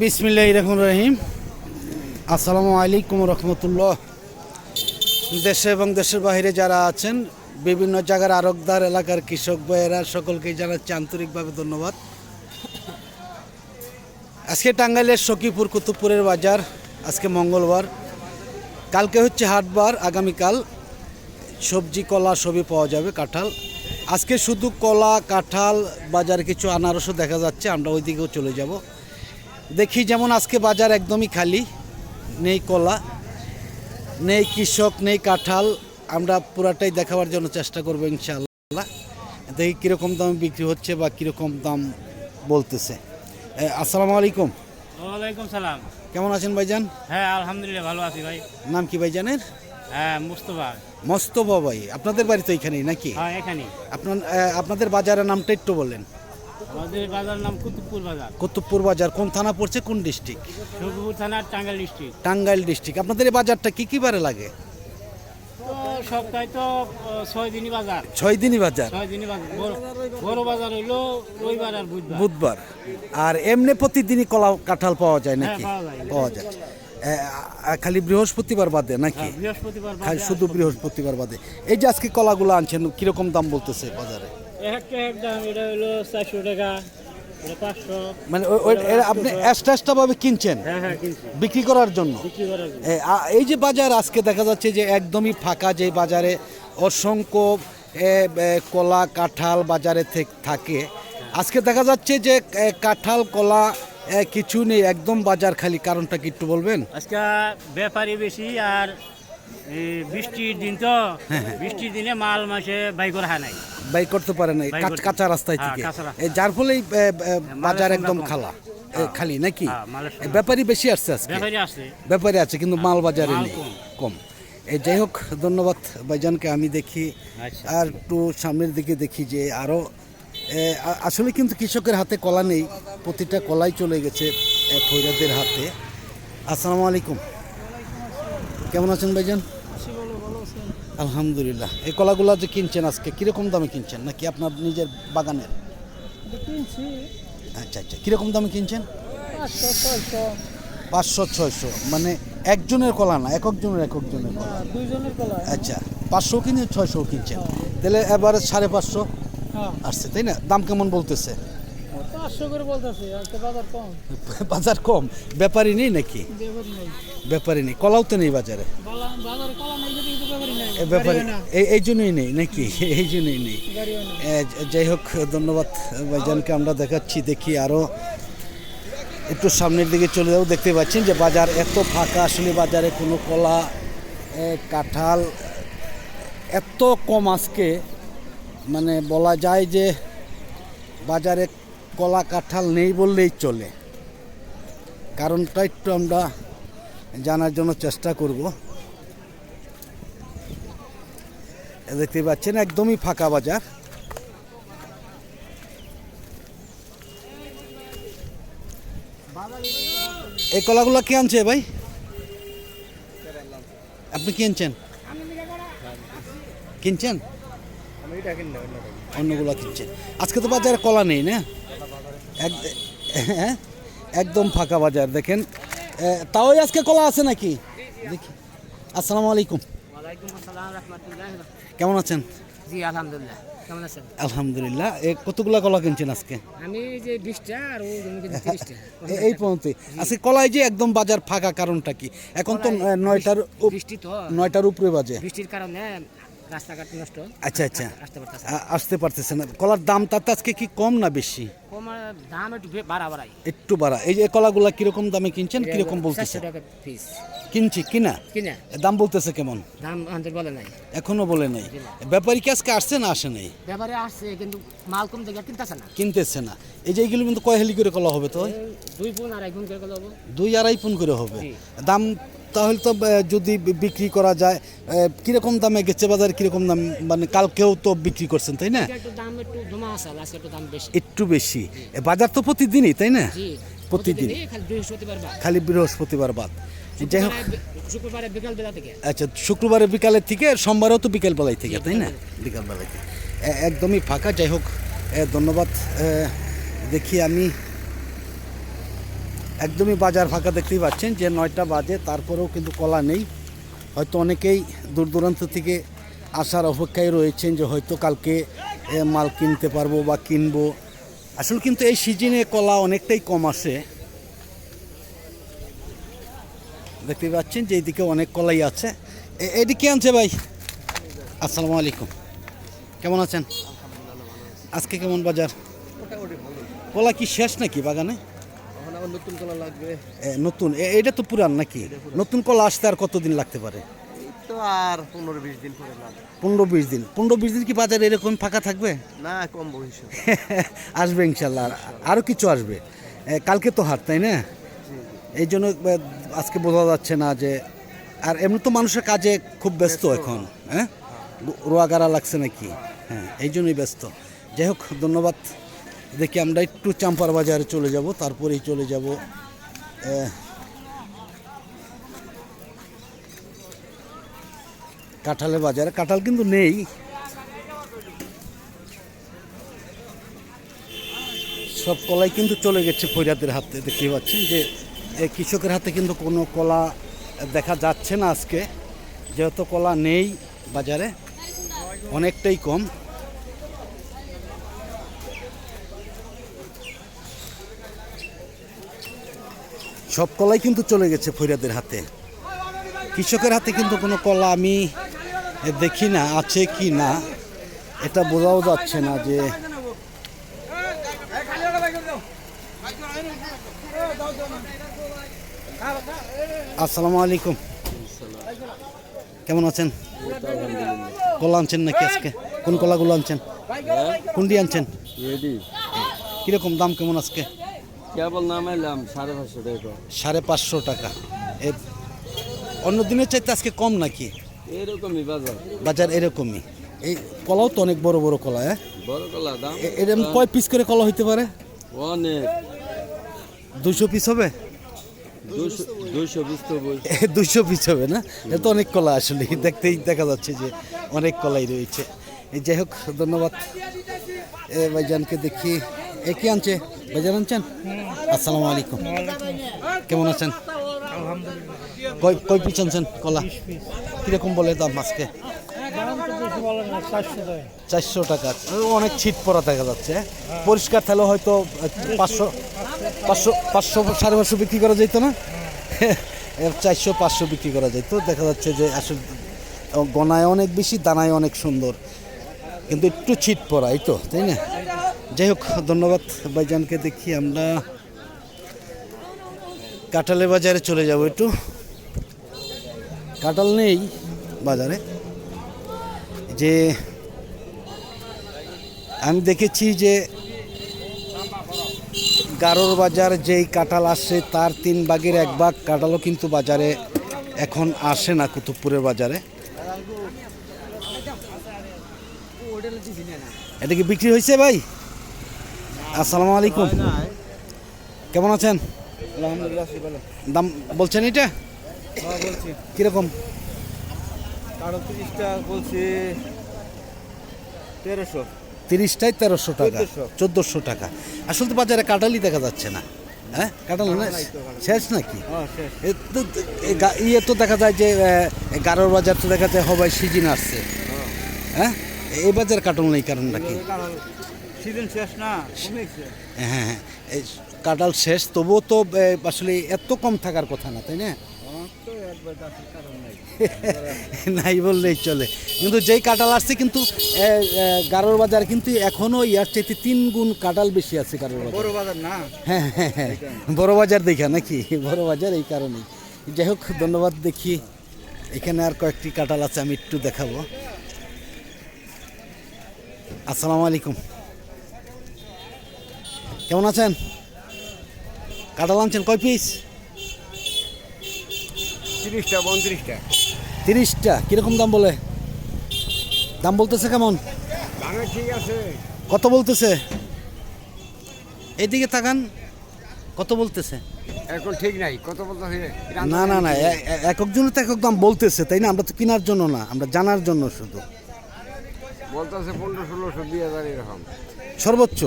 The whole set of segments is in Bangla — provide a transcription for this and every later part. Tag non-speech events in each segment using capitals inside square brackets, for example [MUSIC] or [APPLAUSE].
বিসমিল্লাহ রহমান রহিম আসসালামু আলাইকুম রহমতুল্লাহ। দেশে এবং দেশের বাইরে যারা আছেন, বিভিন্ন জায়গার আরকদার এলাকার কৃষক ভাইয়েরা, সকলকে জানাচ্ছি আন্তরিকভাবে ধন্যবাদ। আজকে টাঙ্গাইলের সখীপুর, কুতুবপুরের বাজার, আজকে মঙ্গলবার। কালকে হচ্ছে হাটবার, আগামীকাল সবজি, কলা সবই পাওয়া যাবে, কাঁঠাল। আজকে শুধু কলা কাঁঠাল বাজারে কিছু আনারসও দেখা যাচ্ছে আমরা ওই দিকেও চলে যাব। দেখি যেমন আজকে বাজার একদমই খালি নেই কলা নেই কৃষক নেই কাঁঠাল আমরা পুরাটাই দেখাবার জন্য চেষ্টা করব ইনশাআল্লাহ। দেখি কীরকম দামে বিক্রি হচ্ছে বা কীরকম দাম বলতেছে। আসসালামু আলাইকুম। ওয়ালাইকুম সালাম। কেমন আছেন ভাইজান? হ্যাঁ আলহামদুলিল্লাহ ভালো আছি ভাই। নাম কি ভাইজানের? হ্যাঁ মুস্তফা। মস্তফা ভাই আপনাদের বাড়ি তো এখানেই নাকি? হ্যাঁ এখানে আপনার আপনাদের বাজারের নামটা একটু বললেন আমাদের বাজার নাম কুতুবপুর বাজার। কুতুবপুর বাজার কোন থানা পড়ছে কোন ডিস্ট্রিক্ট সবুপুর থানার টাঙ্গাইল ডিস্ট্রিক্ট টাঙ্গাইল ডিস্ট্রিক্ট আপনাদের এই বাজারটা কি কি বারে লাগে? তো সপ্তাহে তো আহ, ছয় দিনই বাজার। ছয় দিনই বাজার? ছয় দিনই বাজার। বড়- বড় বাজার হইল রবিবার আর বুধবার। বুধবার। আর এমনি প্রতিদিনই কলা কাঁঠাল পাওয়া যায় নাকি? হ্যাঁ, পাওয়া যায়। খালি বৃহস্পতিবার বাদে নাকি? হ্যাঁ, বৃহস্পতিবার শুধু বৃহস্পতিবার বাদে। এই যে আজকে কলাগুলো আনছেন কীরকম দাম বলতেছে বাজারে? মানে আপনি এক্সট্রা ভাবে কিনছেন? হ্যাঁ হ্যাঁ বিক্রি করার জন্য? এই যে বাজার আজকে দেখা যাচ্ছে যে একদমই ফাঁকা যে বাজারে অসংখ্য কলা কাঁঠাল বাজারে থাকে। আজকে দেখা যাচ্ছে যে কাঁঠাল কলা কিছু নেই একদম বাজার খালি। কারণটা কি একটু বলবেন? আজকে ব্যাপারী বেশি আর বৃষ্টির দিন তো। হ্যাঁ, বৃষ্টির দিনে মাল মাসে বাই করা হয় নাই। বাই করতে পারে না বাই করতে- কাঁচা রাস্তায় হ্যাঁ, থেকে। যার ফলে বাজার একদম খালা। খালি নাকি? হ্যাঁ। ব্যাপারী বেশি আসছে আজকে। ব্যাপারী আছে কিন্তু মাল বাজারে নেই। কম। কম। এই যাই হোক ধন্যবাদ ভাইজানকে। আমি দেখি আচ্ছা। আর একটু সামনের দিকে দেখি যে আরও আসলে কিন্তু কৃষকের হাতে কলা নেই প্রতিটা কলাই চলে গেছে ফৈরাদের হাতে। আসসালামু আলাইকুম। কেমন আছেন ভাইজান? আলহামদুলিল্লাহ। এই কলাগুলো যে কিনছেন আজকে কীরকম দামে কিনছেন? নাকি আপনার নিজের বাগানের? আচ্ছা আচ্ছা। কীরকম দামে কিনছেন? পাঁচশো ছয়শো। মানে একজনের কলা না এক একজনের এক একজনের কলা? আচ্ছা। পাঁচশো কিনে ছয়শো কিনছেন। তাহলে এবারে সাড়ে পাঁচশো। হ্যাঁ আসছে তাই না? দাম কেমন বলতেছে? [LAUGHS] বাজার কম। ব্যাপারই নেই নাকি? ব্যাপারই নেই। কলাও তো নেই বাজারে। ব্যাপারে এই জন্যই নেই নাকি? [LAUGHS] এই জন্যই নেই। যাই হোক ধন্যবাদ ভাইজানকে আমরা দেখাচ্ছি দেখি আরও একটু সামনের দিকে চলে যাব। দেখতে পাচ্ছেন যে বাজার এত ফাঁকা আসলে বাজারে কোনো কলা কাঁঠাল এত কম আজকে। মানে বলা যায় যে বাজারে কলা কাঁঠাল নেই বললেই চলে। কারণটা একটু আমরা জানার জন্য চেষ্টা করব। দেখতে পাচ্ছেন একদমই ফাঁকা বাজার। এই কলাগুলো কে আনছে ভাই? আপনি কিনছেন কিনছেন? অন্যগুলো কিনছেন আজকে তো বাজারে কলা নেই না? হ্যাঁ? একদম ফাঁকা বাজার দেখেন। তাও আজকে কলা আছে নাকি? দেখি। আসসালামু আলাইকুম। কেমন আছেন? জি আলহামদুলিল্লাহ। কেমন আছেন? আলহামদুলিল্লাহ। কতগুলা কলা কিনছেন আজকে? আমি যে বিশটা আর [LAUGHS] এই পর্যন্ত আজকে কলাই যে একদম বাজার ফাঁকা কারণটা কি? এখন তো নয়টার নয়টার উপরে বাজে। বৃষ্টির কারণে রাস্তাঘাট নষ্ট। আচ্ছা আচ্ছা। আসতে পারতেছে না। কলার দাম তাতে আজকে কি কম না বেশি? দাম একটু বাড়া বাড়াই। একটু বাড়া। এই যে কলাগুলা কীরকম দামে কিনছেন কীরকম বলতেছে? কিনছি কিনা? কিনা? দাম বলতেছে কেমন? দাম বলে নাই। এখনও বলে নাই। ব্যাপারী কি আজকে আসছে না আসে নাই? ব্যাপারে আসছে কিন্তু মাল কম দেখে কিনতেছে না। কিনতেছে না। এই যে এইগুলো কিন্তু কয় হেলি করে কলা হবে তো দুই পুন আড়াই পুন করে গেল দুই আড়াই পুন করে হবে। দাম তাহলে তো যদি বিক্রি করা যায় কীরকম দামে গেছে বাজার কীরকম দাম মানে কালকেও তো বিক্রি করছেন তাই না? একটু বেশি। বাজার তো প্রতিদিনই তাই না? প্রতিদিন। খালি বৃহস্পতিবার বাদ। যাই হোক। আচ্ছা শুক্রবারে বিকালের থেকে সোমবারেও তো বিকেল বেলায় থেকে তাই না? বিকাল বেলায় থেকে। একদমই ফাঁকা। যাই হোক ধন্যবাদ। দেখি আমি একদমই বাজার ফাঁকা দেখতেই পাচ্ছেন যে নয়টা বাজে তারপরেও কিন্তু কলা নেই। হয়তো অনেকেই দূর দূরান্ত থেকে আসার অপেক্ষায় রয়েছেন যে হয়তো কালকে মাল কিনতে পারব বা কিনবো। আসলে কিন্তু এই সিজনে কলা অনেকটাই কম আসে। দেখতে পাচ্ছেন যে এইদিকে অনেক কলাই আছে। এ- এদিকে আনছে ভাই? আসসালামু আলাইকুম। কেমন আছেন? আজকে কেমন বাজার? কলা কি শেষ নাকি বাগানে? নতুন কলা লাগবে। নতুন? এটা তো পুরান নাকি? নতুন কলা আসতে আর কতদিন লাগতে পারে? তো আর পনেরো বিশ দিন পরে লাগবে। পনেরো বিশ দিন। পনেরো বিশ দিন কি বাজারে এরকম ফাঁকা থাকবে? না কম [LAUGHS] আসবে ইনশাল্লাহ। আর- আরও কিছু আসবে। কালকে তো হাট তাই না? এই জন্য আজকে বোঝা যাচ্ছে না যে আর এমনি তো মানুষের কাজে খুব ব্যস্ত। এখন হ্যাঁ? রোয়াগারা লাগছে নাকি? হ্যাঁ এই জন্যই ব্যস্ত। যাই হোক ধন্যবাদ। দেখি আমরা একটু চাম্পার বাজারে চলে যাব, তারপরেই চলে যাব। কাঁঠালের বাজারে। কাঁঠাল কিন্তু নেই। সব কলাই কিন্তু চলে গেছে ফৈরাতের হাতে দেখতে পাচ্ছেন যে কৃষকের হাতে কিন্তু কোনো কলা দেখা যাচ্ছে না আজকে। যেহেতু কলা নেই বাজারে, অনেকটাই কম। সব কলাই কিন্তু চলে গেছে ফৈরাদের হাতে। কৃষকের হাতে কিন্তু কোনো কলা আমি দেখি না আছে কি না এটা বোঝাও যাচ্ছে না যে আসসালামু আলাইকুম। কেমন আছেন? কলা আনছেন নাকি আজকে? কোন কলাগুলো আনছেন? কোনটি আনছেন? কীরকম দাম কেমন আজকে? কেবল নামাইলাম সাড়ে পাঁচশো টাকা। সাড়ে পাঁচশো টাকা। এ অন্য দিনের চাইতে আজকে কম নাকি? এরকমই বাজার। বাজার এরকমই। এই কলাও তো অনেক বড় বড় কলা হ্যাঁ? বড় কলা দাম এরকম কয় পিস করে কলা হইতে পারে? অনেক। দুশো পিস হবে? দুশো পিস হবে না? এটা তো অনেক কলা আসলে দেখতেই দেখা যাচ্ছে যে অনেক কলাই রয়েছে। এই যাই হোক ধন্যবাদ। এ ভাইজানকে দেখি এ কি আনছে? ভাইজান আনছেন? আসসালামু আলাইকুম। কেমন আছেন? কয় কয় পিস কলা? কীরকম বলে দাম আজকে? চারশো টাকা। অনেক ছিট পরা দেখা যাচ্ছে। পরিষ্কার তাহলে হয়তো পাঁচশো পাঁচশো পাঁচশো, সাড়ে পাঁচশো বিক্রি করা যেত না? চারশো, পাঁচশো বিক্রি করা যেত দেখা যাচ্ছে যে আসলে গনায় অনেক বেশি, দানায় অনেক সুন্দর। কিন্তু একটু ছিট পরা, এই তো, তাই না? যাই হোক, ধন্যবাদ ভাইজানকে দেখি আমরা কাঁঠালের বাজারে চলে যাব একটু। কাঁঠাল নেই বাজারে। যে আমি দেখেছি যে গারোর বাজার যেই কাঁঠাল আসে, তার তিন ভাগের এক ভাগ কাঁঠালও কিন্তু বাজারে এখন আসে না কুতুবপুরের বাজারে। এটা কি বিক্রি হয়েছে ভাই? আসসালামু আলাইকুম। কেমন আছেন? দাম বলছেন এটা? হ্যাঁ কীরকম? বলছি তেরোশো। তিরিশটায় তেরোশো টাকা। 1400 চোদ্দোশো টাকা। আসলে তো বাজারে কাঁঠালই দেখা যাচ্ছে না। হ্যাঁ? কাঁঠাল না শেষ নাকি? ইয়ে তো দেখা যায় যে গারোর বাজার তো দেখা যায় হবাই সিজন আসছে। হ্যাঁ? এই বাজার কাটল নেই কারণটা কি? সিজন শেষ না হ্যাঁ হ্যাঁ এই কাঁঠাল শেষ তবুও তো আসলে এত কম থাকার কথা না তাই না? [LAUGHS] নাই। বললেই চলে। কিন্তু যেই কাঁঠাল আসছে কিন্তু গারোর বাজার কিন্তু এখনও ইয়ার চাইতে তিন গুণ কাঁঠাল বেশি আছে গারোর বাজার। বড় বাজার না? হ্যাঁ হ্যাঁ হ্যাঁ বড় বাজার দেখা নাকি? বড় বাজার এই কারণে যাই হোক ধন্যবাদ দেখি এখানে আর কয়েকটি কাঁঠাল আছে আমি একটু দেখাবো। আসসালামু আলাইকুম। কেমন আছেন? কাঁঠাল আনছেন কয় পিস তিরিশটা পঁয়ত্রিশটা। তিরিশটা কীরকম দাম বলে? দাম বলতেছে কেমন? ঠিক আছে। কত বলতেছে? এদিকে তাকান কত বলতেছে? এখন ঠিক নাই কত বলতে না না না এ- এ- এক তো এক এক দাম বলতেছে তাই না? আমরা তো কেনার জন্য না আমরা জানার জন্য শুধু। বলতেছে পনেরো ষোলোশো দুই হাজার এরকম। সর্বোচ্চ?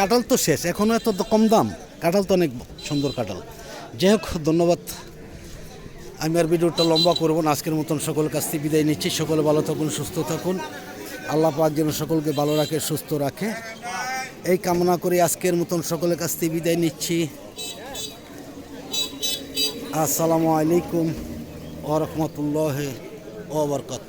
কাঁঠাল তো শেষ, এখনও এত কম দাম। কাঁঠাল তো অনেক সুন্দর কাঁঠাল। যাই হোক, ধন্যবাদ। আমি আর ভিডিওটা লম্বা করব না, আজকের মতন সকলের কাছ থেকে বিদায় নিচ্ছি। সকলে ভালো থাকুন, সুস্থ থাকুন। আল্লাহ পাক যেন সকলকে ভালো রাখে, সুস্থ রাখে। এই কামনা করে আজকের মতন সকলের কাছ থেকে বিদায় নিচ্ছি। আসসালামু আলাইকুম ওরহমতুল্লাহ ওবরকাত